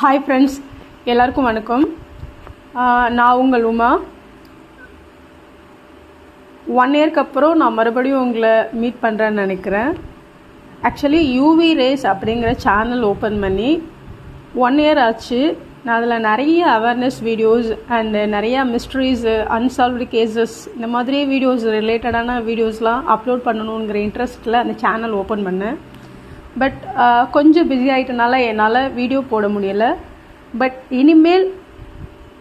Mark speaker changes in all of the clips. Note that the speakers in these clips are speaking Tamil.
Speaker 1: ஹாய் ஃப்ரெண்ட்ஸ் எல்லாருக்கும் வணக்கம். நான் உங்கள் உமா. ஒன் இயர்க்கு அப்புறம் நான் மறுபடியும் உங்களை மீட் பண்ணுறேன்னு நினைக்கிறேன். ஆக்சுவலி யூவி ரேஸ் அப்படிங்கிற சேனல் ஓப்பன் பண்ணி ஒன் இயர் ஆச்சு. நான் அதில் நிறைய அவேர்னஸ் வீடியோஸ் அண்டு நிறையா மிஸ்ட்ரீஸு அன்சால்வ்டு கேசஸ் இந்த மாதிரி வீடியோஸ் ரிலேட்டடான வீடியோஸ்லாம் அப்லோட் பண்ணணுங்கிற இன்ட்ரெஸ்ட்டில் அந்த சேனல் ஓப்பன் பண்ணேன். பட் uh, கொஞ்சம் பிஸி ஆகிட்டனால என்னால் வீடியோ போட முடியலை. பட் இனிமேல்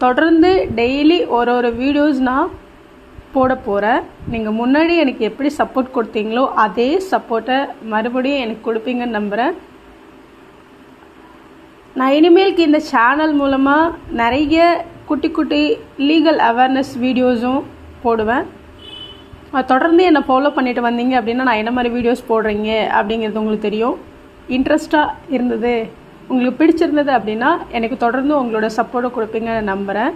Speaker 1: தொடர்ந்து டெய்லி ஒரு ஒரு வீடியோஸ் நான் போட போகிறேன் நீங்கள் முன்னாடி எனக்கு எப்படி சப்போர்ட் கொடுத்தீங்களோ அதே சப்போர்ட்டை மறுபடியும் எனக்கு கொடுப்பீங்கன்னு நம்புகிறேன் நான் இனிமேலுக்கு இந்த சேனல் மூலமாக நிறைய குட்டி குட்டி லீகல் அவேர்னஸ் வீடியோஸும் போடுவேன். தொடர்ந்து என்னை ஃபாலோ பண்ணிட்டு வந்தீங்க அப்படின்னா நான் என்ன மாதிரி வீடியோஸ் போடுறீங்க அப்படிங்கிறது உங்களுக்கு தெரியும். இன்ட்ரெஸ்டாக இருந்தது உங்களுக்கு பிடிச்சிருந்தது அப்படின்னா எனக்கு தொடர்ந்து உங்களோட சப்போர்ட்டை கொடுப்பீங்கன்னு நம்புகிறேன்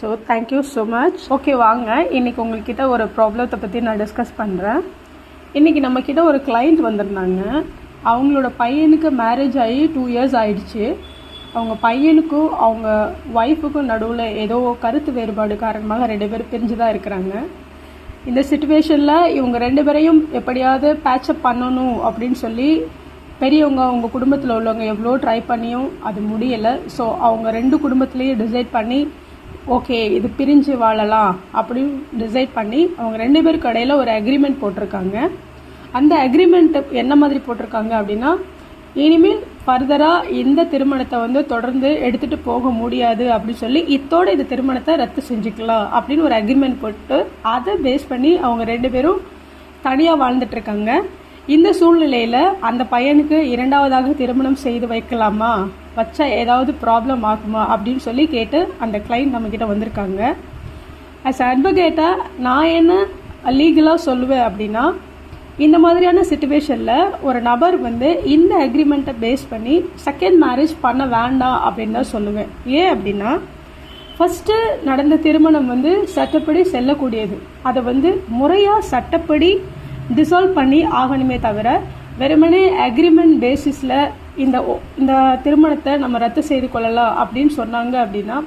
Speaker 1: so thank you so much okay வாங்க. இன்றைக்கி உங்கள்கிட்ட ஒரு ப்ராப்ளத்தை பற்றி நான் டிஸ்கஸ் பண்ணுறேன் இன்றைக்கி நம்மக்கிட்ட ஒரு கிளைண்ட் வந்திருந்தாங்க. அவங்களோட பையனுக்கு மேரேஜ் ஆகி டூ இயர்ஸ் ஆயிடுச்சு. அவங்க பையனுக்கும் அவங்க ஒய்ஃபுக்கும் நடுவில் ஏதோ கருத்து வேறுபாடு காரணமாக ரெண்டு பேரும் பிரிஞ்சு தான் இருக்கிறாங்க. இந்த சுச்சுவேஷனில் இவங்க ரெண்டு பேரையும் எப்படியாவது பேட்சப் பண்ணணும் அப்படின்னு சொல்லி பெரியவங்க அவங்க குடும்பத்தில் உள்ளவங்க எவ்வளோ ட்ரை பண்ணியும் அது முடியலை. ஸோ அவங்க ரெண்டு குடும்பத்துலேயும் டிசைட் பண்ணி ஓகே இது பிரிஞ்சு வாழலாம் அப்படின்னு டிசைட் பண்ணி அவங்க ரெண்டு பேருக்கு இடையில ஒரு அக்ரிமெண்ட் போட்டிருக்காங்க. அந்த அக்ரிமெண்ட் என்ன மாதிரி போட்டிருக்காங்க அப்படின்னா இனிமேல் ஃபர்தராக இந்த திருமணத்தை வந்து தொடர்ந்து எடுத்துகிட்டு போக முடியாது அப்படின்னு சொல்லி இத்தோட இந்த திருமணத்தை ரத்து செஞ்சுக்கலாம் அப்படின்னு ஒரு அக்ரிமெண்ட் போட்டு அதை பேஸ் பண்ணி அவங்க ரெண்டு பேரும் தனியாக வாழ்ந்துட்டுருக்காங்க இந்த சூழ்நிலையில் அந்த பையனுக்கு இரண்டாவதாக திருமணம் செய்து வைக்கலாமா? வச்சா ஏதாவது ப்ராப்ளம் ஆகுமா? அப்படின்னு சொல்லி கேட்டு அந்த கிளைண்ட் நம்மக்கிட்ட வந்திருக்காங்க. ஆஸ் அட்வொகேட்டாக நான் என்ன லீகலாக சொல்லுவேன் அப்படின்னா இந்த மாதிரியான சுச்சுவேஷனில் ஒரு நபர் வந்து இந்த அக்ரிமெண்ட்டை பேஸ் பண்ணி செகண்ட் மேரேஜ் பண்ண வேண்டாம் அப்படின்னு தான் சொல்லுவேன் ஏன் அப்படின்னா ஃபஸ்ட்டு நடந்த திருமணம் வந்து சட்டப்படி செல்லக்கூடியது. அதை வந்து முறையாக சட்டப்படி டிசால்வ் பண்ணி ஆகணுமே தவிர வெறுமனே அக்ரிமெண்ட் பேசிஸில் இந்த ஒ- இந்த திருமணத்தை நம்ம ரத்து செய்து கொள்ளலாம் அப்படின்னு சொன்னாங்க அப்படின்னா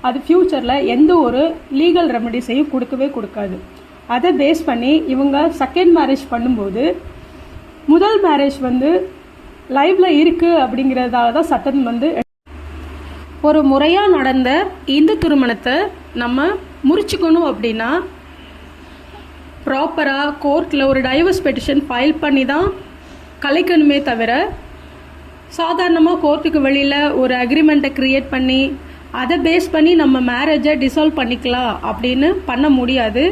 Speaker 1: அது ஃப்யூச்சரில் எந்த ஒரு லீகல் ரெமடிஸையும் கொடுக்கவே கொடுக்காது. அதை பேஸ் பண்ணி இவங்க செகண்ட் மேரேஜ் பண்ணும்போது முதல் மேரேஜ் வந்து லைவ்ல இருக்குது அப்படிங்கிறதால தான் சட்டம் வந்து ஒரு முறையாக நடந்த இந்த திருமணத்தை நம்ம முறிச்சுக்கணும் அப்படின்னா ப்ராப்பராக கோர்ட்டில் ஒரு டைவர்ஸ் பெட்டிஷன் ஃபைல் பண்ணி தான் கலைக்கணுமே தவிர சாதாரணமாக கோர்ட்டுக்கு வெளியில் ஒரு அக்ரிமெண்ட்டை க்ரியேட் பண்ணி அதை பேஸ் பண்ணி நம்ம மேரேஜை டிசால்வ் பண்ணிக்கலாம் அப்படின்னு பண்ண முடியாது.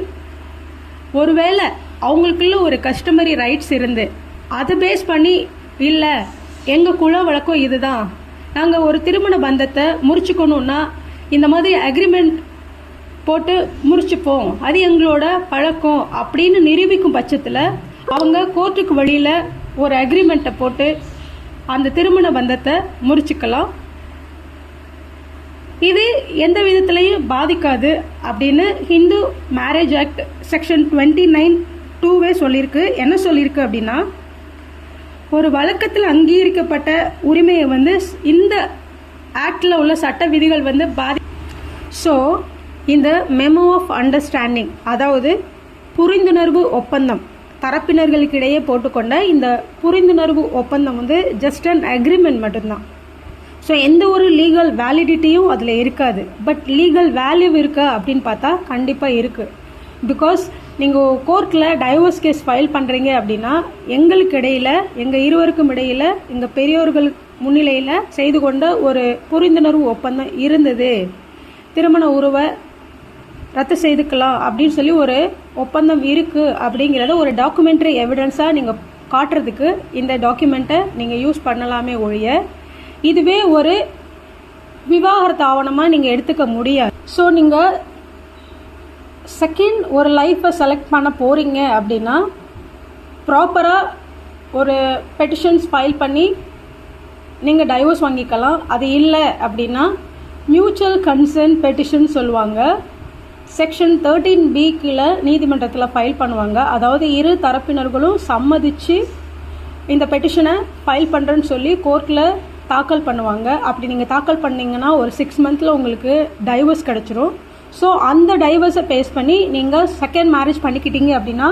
Speaker 1: ஒருவேளை அவங்களுக்குள்ள ஒரு கஸ்டமரி ரைட்ஸ் இருந்து அதை பேஸ் பண்ணி இல்லை எங்கள் குல வழக்கம் இதுதான். நாங்கள் ஒரு திருமண பந்தத்தை முறிச்சுக்கணுன்னா இந்த மாதிரி அக்ரிமெண்ட் போட்டு முறிச்சுப்போம். அது எங்களோட பழக்கம் அப்படின்னு நிரூபிக்கும் பட்சத்தில் அவங்க கோர்ட்டுக்கு வழியில் ஒரு அக்ரிமெண்ட்டை போட்டு அந்த திருமண பந்தத்தை முறிச்சுக்கலாம். இது எந்த விதத்திலையும் பாதிக்காது அப்படின்னு Hindu marriage act section twenty nine டூவே சொல்லியிருக்கு என்ன சொல்லியிருக்கு அப்படின்னா ஒரு வழக்கத்தில் அங்கீகரிக்கப்பட்ட உரிமையை வந்து இந்த ஆக்டில் உள்ள சட்ட விதிகள் வந்து பாதி ஸோ இந்த மெமோ ஆஃப் அண்டர்ஸ்டாண்டிங் அதாவது புரிந்துணர்வு ஒப்பந்தம் தரப்பினர்களுக்கிடையே போட்டுக்கொண்ட இந்த புரிந்துணர்வு ஒப்பந்தம் வந்து ஜஸ்ட் அன் அக்ரிமெண்ட் மட்டும்தான். ஸோ எந்த ஒரு லீகல் வேலிடிட்டியும் அதில் இருக்காது. பட் லீகல் வேல்யூ இருக்கா அப்படின்னு பார்த்தா கண்டிப்பாக இருக்குது பிகாஸ் நீங்கள் கோர்ட்டில் டைவர்ஸ் கேஸ் ஃபைல் பண்ணுறீங்க அப்படின்னா எங்களுக்கு இடையில் எங்கள் இருவருக்கும் இடையில் எங்கள் பெரியோர்கள் முன்னிலையில் செய்து கொண்ட ஒரு புரிந்துணர்வு ஒப்பந்தம் இருந்தது. திருமண உறவை ரத்து செய்துக்கலாம் அப்படின்னு சொல்லி ஒரு ஒப்பந்தம் இருக்குது அப்படிங்கிறத ஒரு டாக்குமெண்ட்ரி எவிடன்ஸாக நீங்கள் காட்டுறதுக்கு இந்த டாக்குமெண்ட்டை நீங்கள் யூஸ் பண்ணலாமே ஒழிய இதுவே ஒரு விவாகரத்து ஆவணமாக நீங்கள் எடுத்துக்க முடியாது. ஸோ நீங்கள் செகண்ட் ஒரு லைஃப்பை செலக்ட் பண்ண போகிறீங்க அப்படின்னா ப்ராப்பராக ஒரு பெட்டிஷன்ஸ் ஃபைல் பண்ணி நீங்கள் டைவோர்ஸ் வாங்கிக்கலாம். அது இல்லை அப்படின்னா மியூச்சுவல் கன்சர்ன் பெட்டிஷன் சொல்லுவாங்க. செக்ஷன் தேர்ட்டீன் பி கீழே நீதிமன்றத்தில் ஃபைல் பண்ணுவாங்க. அதாவது இரு தரப்பினர்களும் சம்மதிச்சு இந்த பெட்டிஷனை ஃபைல் பண்ணுறேன்னு சொல்லி கோர்ட்டில் தாக்கல் பண்ணுவாங்க. அப்படி நீங்கள் தாக்கல் பண்ணீங்கன்னா ஒரு சிக்ஸ் மந்த்தில் உங்களுக்கு டைவர்ஸ் கிடச்சிரும். ஸோ அந்த டைவர்ஸை பேஸ் பண்ணி நீங்கள் செகண்ட் மேரேஜ் பண்ணிக்கிட்டீங்க அப்படின்னா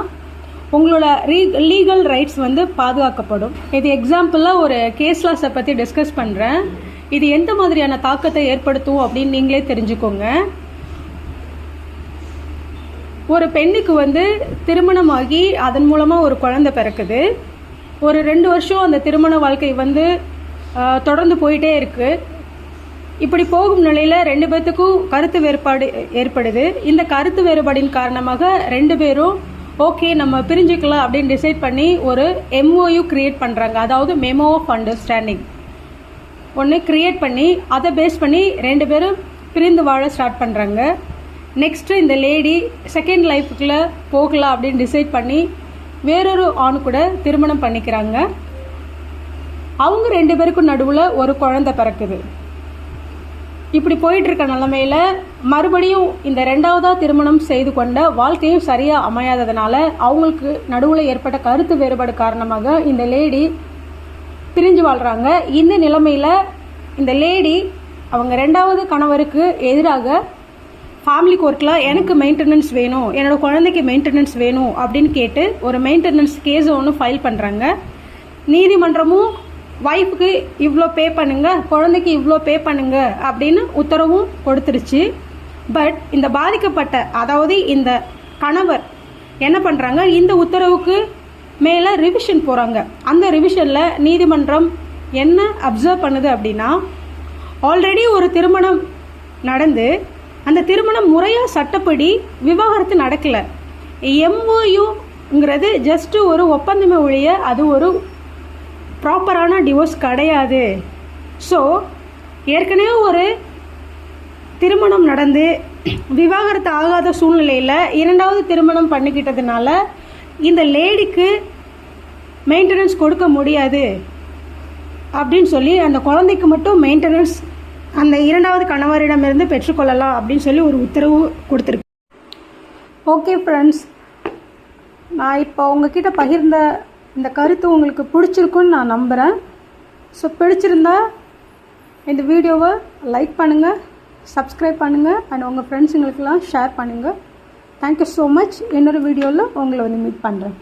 Speaker 1: உங்களோட ரீ லீகல் ரைட்ஸ் வந்து பாதுகாக்கப்படும். இது எக்ஸாம்பிளாக ஒரு கேஸ் லாஸை பற்றி டிஸ்கஸ் பண்ணுறேன் இது எந்த மாதிரியான தாக்கத்தை ஏற்படுத்தும் அப்படின்னு நீங்களே தெரிஞ்சுக்கோங்க. ஒரு பெண்ணுக்கு வந்து திருமணமாகி அதன் மூலமாக ஒரு குழந்தை பிறக்குது. ஒரு ரெண்டு வருஷம் அந்த திருமண வாழ்க்கை வந்து தொடர்ந்து போயிட்டே இருக்குது இப்படி போகும் நிலையில் ரெண்டு பேர்த்துக்கும் கருத்து வேறுபாடு ஏற்படுது. இந்த கருத்து வேறுபாடின் காரணமாக ரெண்டு பேரும் ஓகே நம்ம பிரிஞ்சுக்கலாம் அப்படின்னு டிசைட் பண்ணி ஒரு எம்ஓயு கிரியேட் பண்ணுறாங்க அதாவது மெமோ ஆஃப் அண்டர்ஸ்டாண்டிங் ஒன்று கிரியேட் பண்ணி அதை பேஸ் பண்ணி ரெண்டு பேரும் பிரிந்து வாழ ஸ்டார்ட் பண்ணுறாங்க நெக்ஸ்ட்டு இந்த லேடி செகண்ட் லைஃபுக்குள்ளே போகலாம் அப்படின்னு டிசைட் பண்ணி வேறொரு ஆண் கூட திருமணம் பண்ணிக்கிறாங்க. அவங்க ரெண்டு பேருக்கும் நடுவில் ஒரு குழந்தை பிறக்குது. இப்படி போயிட்டு இருக்க நிலைமையில மறுபடியும் இந்த ரெண்டாவதா திருமணம் செய்து கொண்ட வாழ்க்கையும் சரியா அமையாததுனால அவங்களுக்கு நடுவில் ஏற்பட்ட கருத்து வேறுபாடு காரணமாக இந்த லேடி பிரிஞ்சு வாழ்றாங்க. இந்த நிலைமையில இந்த லேடி அவங்க ரெண்டாவது கணவருக்கு எதிராக ஃபேமிலி கோர்ட்டில் எனக்கு மெயின்டெனன்ஸ் வேணும் என்னோட குழந்தைக்கு மெயின்டெனன்ஸ் வேணும் அப்படின்னு கேட்டு ஒரு மெயின்டெனன்ஸ் கேஸ் ஒன்று ஃபைல் பண்ணுறாங்க நீதிமன்றமும் ஒய்ஃபுக்கு இவ்வளோ பே பண்ணுங்க குழந்தைக்கு இவ்வளோ பே பண்ணுங்க அப்படின்னு உத்தரவும் கொடுத்துருச்சு. பட் இந்த பாதிக்கப்பட்ட அதாவது இந்த கணவர் என்ன பண்ணுறாங்க இந்த உத்தரவுக்கு மேலே ரிவிஷன் போகிறாங்க அந்த ரிவிஷனில் நீதிமன்றம் என்ன அப்சர்வ் பண்ணுது அப்படின்னா ஆல்ரெடி ஒரு திருமணம் நடந்து அந்த திருமணம் முறையாக சட்டப்படி விவாகரத்து நடக்கலை. எம்ஓயுங்கிறது ஜஸ்ட்டு ஒரு ஒப்பந்தமே ஒழிய அது ஒரு ப்ராப்பரான டிவோர்ஸ் கிடையாது. ஸோ ஏற்கனவே ஒரு திருமணம் நடந்து விவாகரத்து ஆகாத சூழ்நிலையில் இரண்டாவது திருமணம் பண்ணிக்கிட்டதுனால இந்த லேடிக்கு மெயின்டெனன்ஸ் கொடுக்க முடியாது அப்படின்னு சொல்லி அந்த குழந்தைக்கு மட்டும் மெயின்டெனன்ஸ் அந்த இரண்டாவது கணவரிடமிருந்து பெற்றுக்கொள்ளலாம் அப்படின்னு சொல்லி ஒரு உத்தரவு கொடுத்துருக்கு. ஓகே ஃப்ரெண்ட்ஸ் நான் இப்போ உங்ககிட்ட பகிர்ந்த இந்த கருத்து உங்களுக்கு பிடிச்சிருக்குன்னு நான் நம்புகிறேன் ஸோ பிடிச்சிருந்தா இந்த வீடியோவை லைக் பண்ணுங்கள் சப்ஸ்கிரைப் பண்ணுங்கள் அண்ட் உங்கள் ஃப்ரெண்ட்ஸுங்களுக்கெல்லாம் ஷேர் பண்ணுங்கள் தேங்க்யூ ஸோ மச் இன்னொரு வீடியோவில் உங்களை வந்து மீட் பண்ணுறேன்